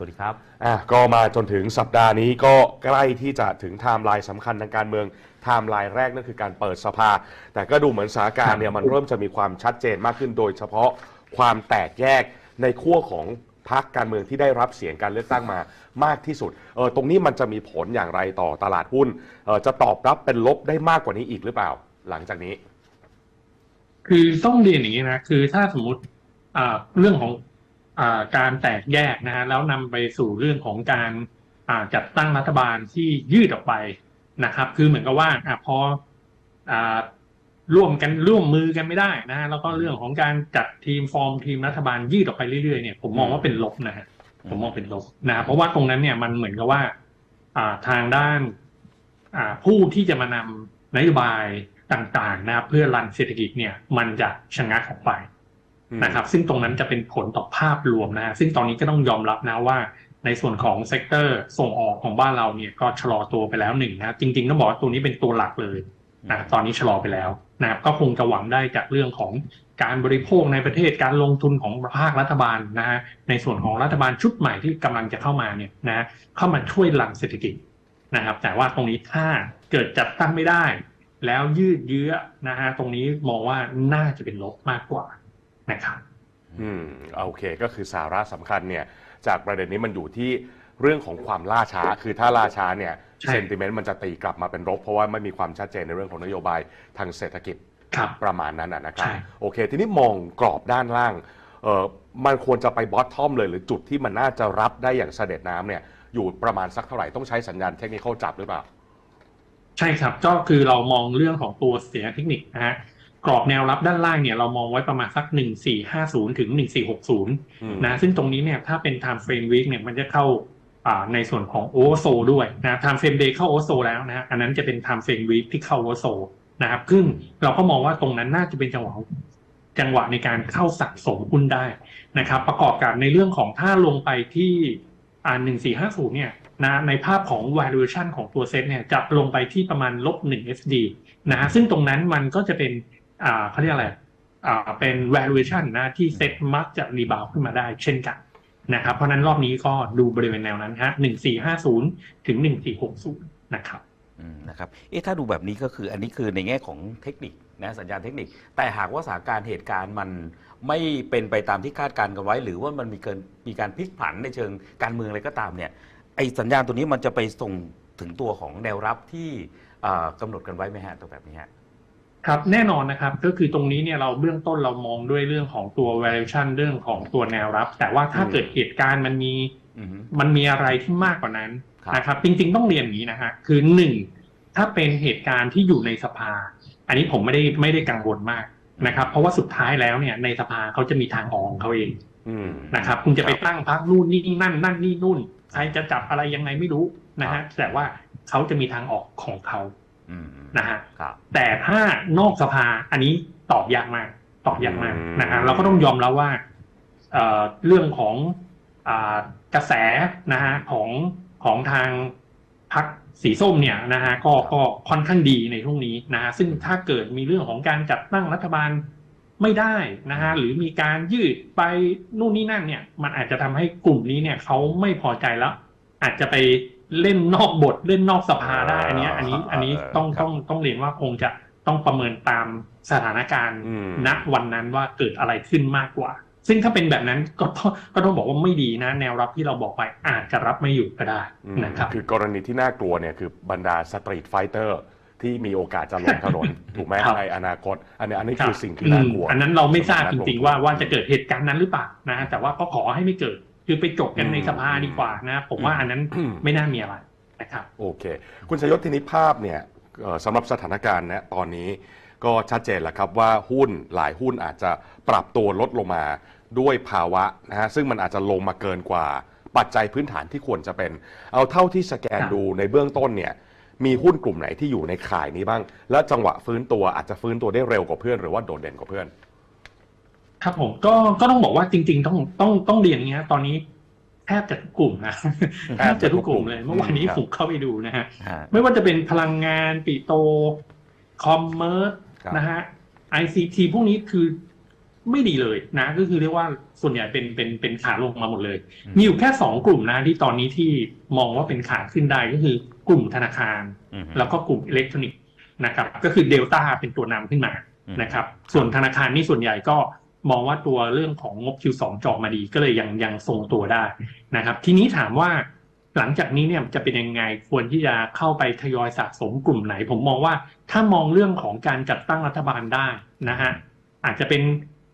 สวัสดีครับ อะก็มาจนถึงสัปดาห์นี้ก็ใกล้ที่จะถึงไทม์ไลน์สำคัญทางการเมืองไทม์ไลน์แรกนั่นคือการเปิดสภา แต่ก็ดูเหมือนสถานการณ์เนี่ยมันเริ่มจะมีความชัดเจนมากขึ้น โดยเฉพาะความแตกแยกในขั้วของพรรคการเมืองที่ได้รับเสียงการเลือกตั้งมามากที่สุดเออตรงนี้มันจะมีผลอย่างไรต่อตลาดหุ้นเออจะตอบรับเป็นลบได้มากกว่านี้อีกหรือเปล่า หลังจากนี้ คือต้องเรียนอย่างนี้นะ คือถ้าสมมติอ่าเรื่องของอา การแตกแยกนะฮะแล้วนำไปสู่เรื่องของการจัดตั้งรัฐบาลที่ยืดออกไปนะครับ คือเหมือนกับว่าอพออร่วมกันร่วมมือกันไม่ได้นะฮะแล้วก็เรื่องของการจัดทีมฟอร์มทีมรัฐบาลยืดออกไปเรื่อยๆเนี่ยผมมองว่าเป็นลบนะฮะผมมองเป็นลบนะเพราะว่าตรงนั้นเนี่ยมันเหมือนกับว่าทางด้านผู้ที่จะมานำนโยบายต่างๆ นะครับเพื่อรันเศรษฐกิจเนี่ยมันจะชะงักออกไป นะครับ ซึ่งตรงนั้นจะเป็นผลต่อภาพรวมนะฮะซึ่งตอนนี้ก็ต้องยอมรับนะว่าในส่วนของเซกเตอร์ส่งออกของบ้านเราเนี่ยก็ชะลอตัวไปแล้วหนึ่งนะจริงๆต้องบอกว่าตัวนี้เป็นตัวหลักเลยนะตอนนี้ชะลอไปแล้วนะครับก็คงจะหวังได้จากเรื่องของการบริโภคในประเทศการลงทุนของภาครัฐบาลนะฮะในส่วนของรัฐบาลชุดใหม่ที่กำลังจะเข้ามาเนี่ยนะเข้ามาช่วยหลังเศรษฐกิจนะครับ แต่ว่าตรงนี้ถ้าเกิดจัดตั้งไม่ได้ แล้วยืดเยื้อนะฮะตรงนี้มองว่าน่าจะเป็นลบมากกว่า นะครับ อืมโอเคก็คือสาระสำคัญเนี่ย จากประเด็นนี้มันอยู่ที่เรื่องของความล่าช้า คือถ้าล่าช้าเนี่ยใช่ เซนติเมนต์มันจะตีกลับมาเป็นลบเพราะว่าไม่มีความชัดเจนในเรื่องของนโยบายทางเศรษฐกิจ ครับ ประมาณนั้นนะนะครับ ใช่ โอเค ทีนี้มองกรอบด้านล่างเออมันควรจะไปบอททอมเลยหรือจุดที่มันน่าจะรับได้อย่างเสด็จน้ำเนี่ยอยู่ประมาณสักเท่าไหร่ต้องใช้สัญญาณเทคนิคจับหรือเปล่า ใช่ครับก็คือเรามองเรื่องของตัวเสียเทคนิคนะฮะ กรอบแนวรับด้านล่างเนี่ยเรามองไว้ประมาณสัก 1450 ถึง 1460อืมนะ ซึ่งตรงนี้เนี่ยถ้าเป็น time frame week เนี่ยมันจะเข้าอ่าในส่วนของ oversold ด้วยนะ time frame day เข้า oversold แล้วนะฮะอันนั้นจะเป็น time frame week ที่เข้า oversold นะครับซึ่งเราก็มองว่าตรงนั้นน่าจะเป็นจังหวะจังหวะในการเข้าสะสมหุ้นได้นะครับ ประกอบกับในเรื่องของถ้าลงไปที่อ่า1450 เนี่ยนะในภาพของ valuation ของตัวเซ็ตเนี่ยจะลงไปที่ประมาณลบ1 FD นะฮะซึ่งตรงนั้นมันก็จะเป็น อ่าเขาเรียกอะไรอ่าเป็น valuation นะที่เซ็ตมักจะรีบาวขึ้นมาได้เช่นกันนะครับ เพราะนั้นรอบนี้ก็ดูบริเวณแนวนั้นฮะ1450ถึง1460นย์นะครับอืมนะครับ เอ๊ะ ถ้าดูแบบนี้ก็คืออันนี้คือในแง่ของเทคนิคนะสัญญาณเทคนิค แต่หากว่าสถานการณ์เหตุการณ์มันไม่เป็นไปตามที่คาดการณ์กันไว้ หรือว่ามันมีเกินมีการพลิกผันในเชิงการเมืองอะไรก็ตามเนี่ย ไอสัญญาณตัวนี้มันจะไปส่งถึงตัวของแนวรับที่อ่ากำหนดกันไว้ไหมฮะตัวแบบนี้ฮะ ครับแน่นอนนะครับก็คือตรงนี้เนี่ยเราเบื้องต้นเรามองด้วยเรื่องของตัว valuation เรื่องของตัวแนวรับ แต่ว่าถ้าอืมเกิดเหตุการณ์มันมีอือฮึมันมีอะไรที่มากกว่านั้นครับนะครับ จริง ๆ ต้องเรียนอย่างนี้นะฮะคือหนึ่งถ้าเป็นเหตุการณ์ที่อยู่ในสภา อันนี้ผมไม่ได้ไม่ได้กังวลมากนะครับ เพราะว่าสุดท้ายแล้วเนี่ยในสภาเขาจะมีทางออกของเขาเองอืมนะครับ คุณจะไปตั้งพักนู่นนี่นั่นนั่นนี่นู่นใครจะจับอะไรยังไงไม่รู้นะครัฮะบแต่ว่าเขาจะมีทางออกของเขาอืม นะฮะครับแต่ถ้านอกสภาอันนี้ตอบยากมาก ตอบยากมากนะฮะเราก็ต้องยอมแล้วว่าเอ่อเรื่องของอากระแสนะฮะของของทางพักสีส้มเนี่ยนะฮะก็ก็ค่อนข้างดีในช่วงนี้นะฮะซึ่งถ้าเกิดมีเรื่องของการจัดตั้งรัฐบาลไม่ได้นะฮะหรือมีการยืดไปนู่นนี่นั่นเนี่ย มันอาจจะทำให้กลุ่มนี้เนี่ยเขาไม่พอใจแล้ว อาจจะไป เล่นนอกบทเล่นนอกสภาได้อันเนี้ยอันนี้อันนี้ต้องครับต้องต้องเรียนว่าคงจะต้องประเมินตามสถานการณ์อืมณวันนั้นว่าเกิดอะไรขึ้นมากกว่า ซึ่งถ้าเป็นแบบนั้นก็ต้องก็ต้องบอกว่าไม่ดีนะ แนวรับที่เราบอกไปอาจจะรับไม่อยู่ก็ได้อืมนะครับคือกรณีที่น่ากลัวเนี่ยคือบรรดาสตรีทไฟเตอร์ที่มีโอกาสจะลงถนนถูกไหมครับในอนาคต อันนี้อันนี้รับคือสิ่งที่น่ากลัวอืมอันนั้นเราไม่ทราบจริงๆว่าสำหรับนักลงทุนว่าจะเกิดเหตุการณ์นั้นหรือเปล่านะแต่ว่าก็ขอให้ไม่เกิด คือไปจบกันในสภาดีกว่านะผมว่าอันนั้นอืมไม่น่ามีอะไรนะครับโอเค คุณชยศทีนี้ภาพเนี่ยเอ่อสำหรับสถานการณ์นะตอนนี้ก็ชัดเจนแล้วครับว่าหุ้นหลายหุ้นอาจจะปรับตัวลดลงมาด้วยภาวะนะฮะซึ่งมันอาจจะลงมาเกินกว่าปัจจัยพื้นฐานที่ควรจะเป็น เอาเท่าที่สแกนครับดูในเบื้องต้นเนี่ยมีหุ้นกลุ่มไหนที่อยู่ในข่ายนี้บ้าง และจังหวะฟื้นตัวอาจจะฟื้นตัวได้เร็วกว่าเพื่อนหรือว่าโดดเด่นกว่าเพื่อน ครับผมก็ก็ต้องบอกว่าจริง ๆ ต้องต้องต้องเรียนอย่างเงี้ยตอนนี้แทบจะทุกกลุ่มนะแทบจะทุกกลุ่มเลย เมื่อวานนี้ครับผมเข้าไปดูนะฮะฮะไม่ว่าจะเป็นพลังงานปิโตรคอมเมอร์สครับนะฮะ ICT พวกนี้คือไม่ดีเลยนะ ก็คือเรียกว่าส่วนใหญ่เป็นเป็นเป็นขาลงมาหมดเลยอืมมีอยู่แค่สองกลุ่มนะที่ตอนนี้ที่มองว่าเป็นขาขึ้นได้ก็คือกลุ่มธนาคารอืมแล้วก็กลุ่มอิเล็กทรอนิกส์นะครับ ก็คือเดลต้าเป็นตัวนำขึ้นมาอืมนะครับ ส่วนธนาคารนี่ส่วนใหญ่ก็ มองว่าตัวเรื่องของงบ Q2 จอมาดีก็เลยยังยังทรงตัวได้นะครับ ทีนี้ถามว่าหลังจากนี้เนี่ยจะเป็นยังไงควรที่จะเข้าไปทยอยสะสมกลุ่มไหน ผมมองว่าถ้ามองเรื่องของการจัดตั้งรัฐบาลได้นะฮะอาจจะเป็น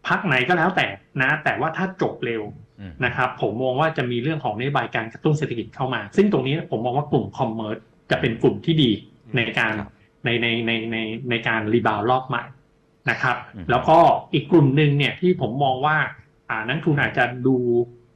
พักไหนก็แล้วแต่นะ แต่ว่าถ้าจบเร็วอืมนะครับผมมองว่าจะมีเรื่องของนโยบายการกระตุ้นเศรษฐกิจเข้ามา ซึ่งตรงนี้ผมมองว่ากลุ่มคอมเมอร์สจะเป็นกลุ่มที่ดีในการครับในในในในในการรีบาวรอบใหม่ นะครับอืมแล้วก็อีกกลุ่มหนึ่งเนี่ยที่ผมมองว่าอ่านักทุนอาจจะดู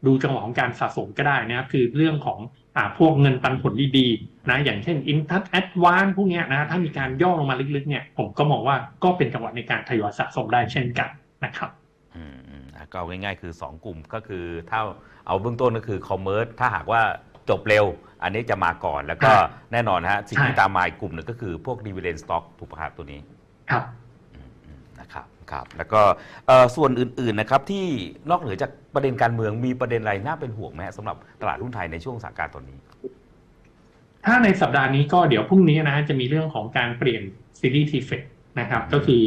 ดูจังหวะของการสะสมก็ได้นะครับ คือเรื่องของอ่าพวกเงินปันผลดีๆนะอย่างเช่นอินทัชแอดวานพวกเนี้ยนะถ้ามีการย่อลงมาลึกๆเนี่ยผมก็มองว่าก็เป็นจังหวะในการทยอยสะสมได้เช่นกันนะครับอืมอืมอะก็เอาง่ายๆคือ 2 กลุ่มก็คือถ้าเอาเบื้องต้นก็คือคอมเมอร์สถ้าหากว่าจบเร็ว อันนี้จะมาก่อนแล้วก็ใช่แน่นอนฮะสิ่งที่ใช่ตามมาอีกกลุ่มหนึ่งก็คือพวก dividend stock ถูกปะครับตัวนี้ครับอืมอืม นะครับครับแล้วก็เอ่อส่วนอื่นๆนะครับที่นอกเหนือจากประเด็นการเมืองมีประเด็นอะไรน่าเป็นห่วงไหมฮะสำหรับตลาดหุ้นไทยในช่วงสถานการณ์ตอนนี้ ถ้าในสัปดาห์นี้ก็เดี๋ยวพรุ่งนี้นะฮะจะมีเรื่องของการเปลี่ยนซีรีส์ทีเฟนะครับก็คือ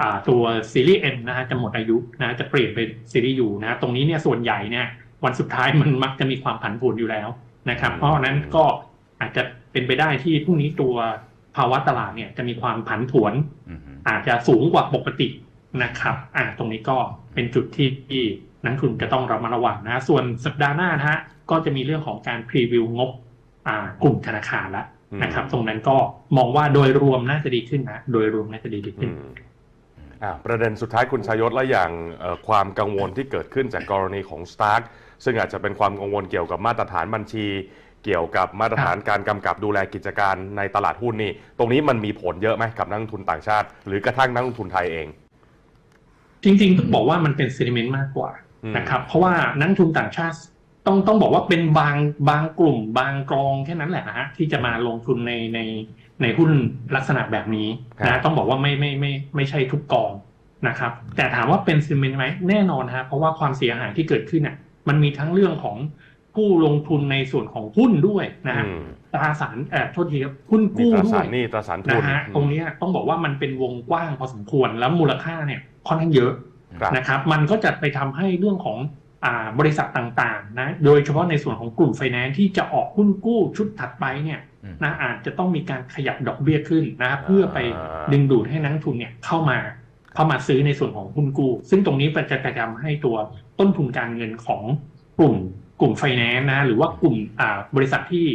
อ่าตัวซีรีส์ N นะฮะจะหมดอายุนะจะเปลี่ยนเป็นซีรีส์ U นะตรงนี้เนี่ยส่วนใหญ่เนี่ยวันสุดท้ายมันมักจะมีความผันผวนอยู่แล้วนะครับอืมเพราะฉะนั้นก็อาจจะเป็นไปได้ที่พรุ่งนี้ตัวภาวะตลาดเนี่ยจะมีความผันผวน อืมฮึอาจจะสูงกว่าปกตินะครับอ่าตรงนี้ก็เป็นจุดที่ที่นักทุนจะต้องระมัดระวังนะส่วนสัปดาห์หน้านะฮะก็จะมีเรื่องของการพรีวิวงบอ่ากลุ่มธนาคารแล้วนะครับ ตรงนั้นก็มองว่าโดยรวมน่าจะดีขึ้นนะ โดยรวมน่าจะดีขึ้อืนมอะประเด็นสุดท้ายคุณชายศและอย่างเอ่อความกังวลที่เกิดขึ้นจากกรณีของ Stark ซึ่งอาจจะเป็นความกังวลเกี่ยวกับมาตรฐานบัญชี เกี่ยวกับมาตรฐานการกำกับดูแลกิจการในตลาดหุ้นนี่ ตรงนี้มันมีผลเยอะไหมกับนักลงทุนต่างชาติ หรือกระทั่งนักลงทุนไทยเอง จริงๆต้องบอกว่ามันเป็นเซนิเมนต์มากกว่าอืมนะครับเพราะว่านักลงทุนต่างชาติต้องต้องบอกว่าเป็นบางบางกลุ่ม บางกองแค่นั้นแหละนะฮะที่จะมาลงทุนในในในหุ้นลักษณะแบบนี้ครับนะต้องบอกว่าไม่ไม่ไม่ไม่ใช่ทุกกองนะครับ แต่ถามว่าเป็นเซนิเมนต์ไหมแน่นอนฮะเพราะว่าความเสียหายที่เกิดขึ้นอะมันมีทั้งเรื่องของ ผู้ลงทุนในส่วนของหุ้นด้วยนะฮะอืมตราสารเอ่อโทษทีครับหุ้นมีกู้ตราด้สาวยรหนี้ตราสารทุนนะฮะตรงเนี้ยต้องบอกว่ามันเป็นวงกว้างพอสมควรแล้วมูลค่าเนี่ยค่อนข้างเยอะครับนะครับ มันก็จะไปทำให้เรื่องของอ่าบริษัทต่างๆนะโดยเฉพาะในส่วนของกลุ่มไฟแนนซ์ที่จะออกหุ้นกู้ชุดถัดไปเนี่ยอืมนะอาจจะต้องมีการขยับดอกเบี้ยขึ้นนะเพื่อไปดึงดูดให้นักลงทุนเนี่ยเข้ามาเข้ามาซื้อในส่วนของหุ้นกู้ ซึ่งตรงนี้มันจะกระทำให้ตัวต้นทุนการเงินของกลุ่ม กลุ่มไฟแนนซ์นะหรือว่ากลุ่มอ่าบริษัทที่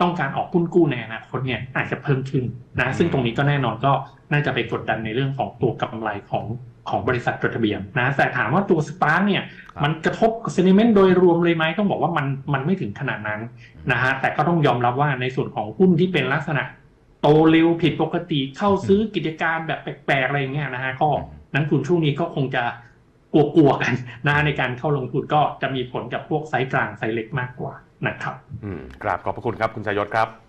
ต้องการออกหุ้นกู้ในอนาคตเนี่ยอาจจะเพิ่มขึ้นนะซึ่งตรงนี้ก็แน่นอนก็น่าจะไปกดดันในเรื่องของตัวกำไรของของบริษัทจดทะเบียนนะแต่ถามว่าตัวสปาร์เนี่ยครับมันกระทบเซนิเมนต์โดยรวมเลยไหมต้องบอกว่ามันมันไม่ถึงขนาดนั้นนะฮะแต่ก็ต้องยอมรับว่าในส่วนของหุ้นที่เป็นลักษณะ โตเร็วผิดปกติเข้าซื้อกิจการแบบแปลกๆอะไรอย่างเงี้ยนะฮะก็นักลงทุนช่วงนี้ก็คงจะ กลัวๆกันนะในการเข้าลงทุนก็จะมีผลกับพวกไซส์กลางไซส์เล็กมากกว่านะครับ อืมกราบขอบพระคุณครับคุณชายศครับ